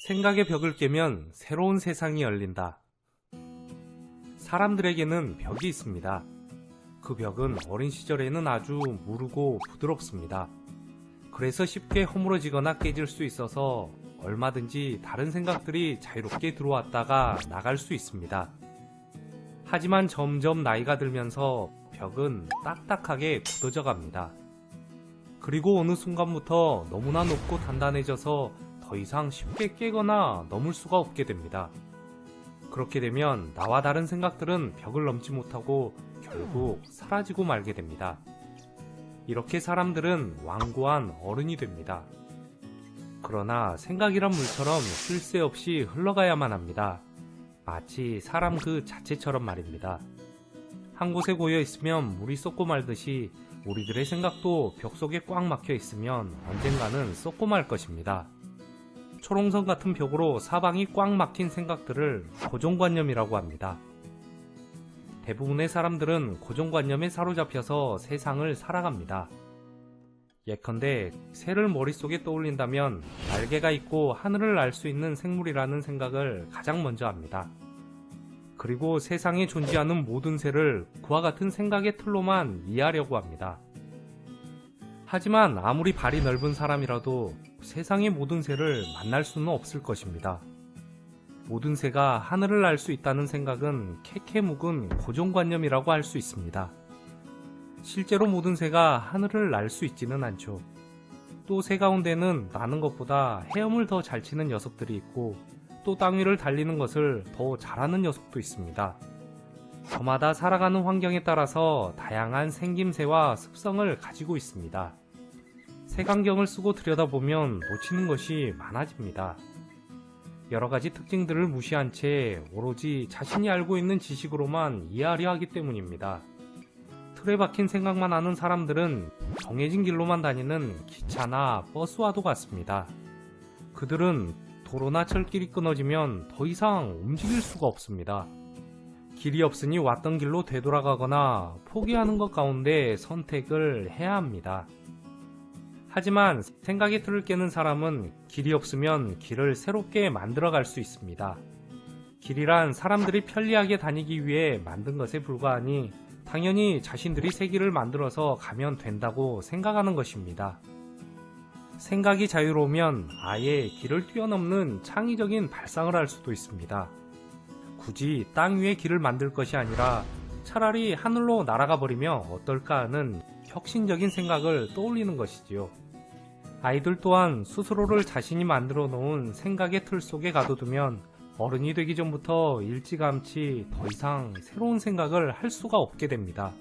생각의 벽을 깨면 새로운 세상이 열린다. 사람들에게는 벽이 있습니다. 그 벽은 어린 시절에는 아주 무르고 부드럽습니다. 그래서 쉽게 허물어지거나 깨질 수 있어서 얼마든지 다른 생각들이 자유롭게 들어왔다가 나갈 수 있습니다. 하지만 점점 나이가 들면서 벽은 딱딱하게 굳어져 갑니다. 그리고 어느 순간부터 너무나 높고 단단해져서 더 이상 쉽게 깨거나 넘을 수가 없게 됩니다. 그렇게 되면 나와 다른 생각들은 벽을 넘지 못하고 결국 사라지고 말게 됩니다. 이렇게 사람들은 완고한 어른이 됩니다. 그러나 생각이란 물처럼 쉴새 없이 흘러가야만 합니다. 마치 사람 그 자체처럼 말입니다. 한 곳에 고여 있으면 물이 쏟고 말듯이 우리들의 생각도 벽 속에 꽉 막혀 있으면 언젠가는 쏟고 말 것입니다. 초롱성 같은 벽으로 사방이 꽉 막힌 생각들을 고정관념이라고 합니다. 대부분의 사람들은 고정관념에 사로잡혀서 세상을 살아갑니다. 예컨대 새를 머릿속에 떠올린다면 날개가 있고 하늘을 날 수 있는 생물이라는 생각을 가장 먼저 합니다. 그리고 세상에 존재하는 모든 새를 그와 같은 생각의 틀로만 이해하려고 합니다. 하지만 아무리 발이 넓은 사람이라도 세상의 모든 새를 만날 수는 없을 것입니다. 모든 새가 하늘을 날 수 있다는 생각은 캐캐묵은 고정관념이라고 할 수 있습니다. 실제로 모든 새가 하늘을 날 수 있지는 않죠. 또 새 가운데는 나는 것보다 헤엄을 더 잘 치는 녀석들이 있고 또 땅 위를 달리는 것을 더 잘하는 녀석도 있습니다. 저마다 살아가는 환경에 따라서 다양한 생김새와 습성을 가지고 있습니다. 색안경을 쓰고 들여다보면 놓치는 것이 많아집니다. 여러 가지 특징들을 무시한 채 오로지 자신이 알고 있는 지식으로만 이해하려 하기 때문입니다. 틀에 박힌 생각만 하는 사람들은 정해진 길로만 다니는 기차나 버스와도 같습니다. 그들은 도로나 철길이 끊어지면 더 이상 움직일 수가 없습니다. 길이 없으니 왔던 길로 되돌아가거나 포기하는 것 가운데 선택을 해야 합니다. 하지만 생각의 틀을 깨는 사람은 길이 없으면 길을 새롭게 만들어 갈 수 있습니다. 길이란 사람들이 편리하게 다니기 위해 만든 것에 불과하니 당연히 자신들이 새 길을 만들어서 가면 된다고 생각하는 것입니다. 생각이 자유로우면 아예 길을 뛰어넘는 창의적인 발상을 할 수도 있습니다. 굳이 땅 위에 길을 만들 것이 아니라 차라리 하늘로 날아가 버리면 어떨까 하는 혁신적인 생각을 떠올리는 것이지요. 아이들 또한 스스로를 자신이 만들어 놓은 생각의 틀 속에 가둬두면 어른이 되기 전부터 일찌감치 더 이상 새로운 생각을 할 수가 없게 됩니다.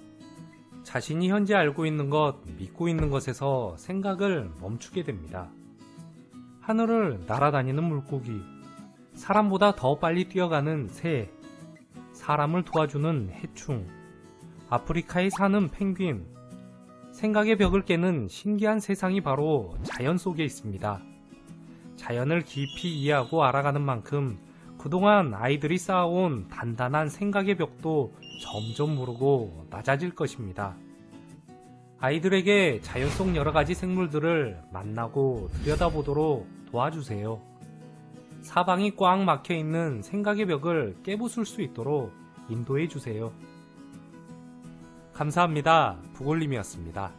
자신이 현재 알고 있는 것, 믿고 있는 것에서 생각을 멈추게 됩니다. 하늘을 날아다니는 물고기, 사람보다 더 빨리 뛰어가는 새, 사람을 도와주는 해충, 아프리카에 사는 펭귄, 생각의 벽을 깨는 신기한 세상이 바로 자연 속에 있습니다. 자연을 깊이 이해하고 알아가는 만큼 그동안 아이들이 쌓아온 단단한 생각의 벽도 점점 무르고 낮아질 것입니다. 아이들에게 자연 속 여러 가지 생물들을 만나고 들여다보도록 도와주세요. 사방이 꽉 막혀 있는 생각의 벽을 깨부술 수 있도록 인도해 주세요. 감사합니다. 부골님이었습니다.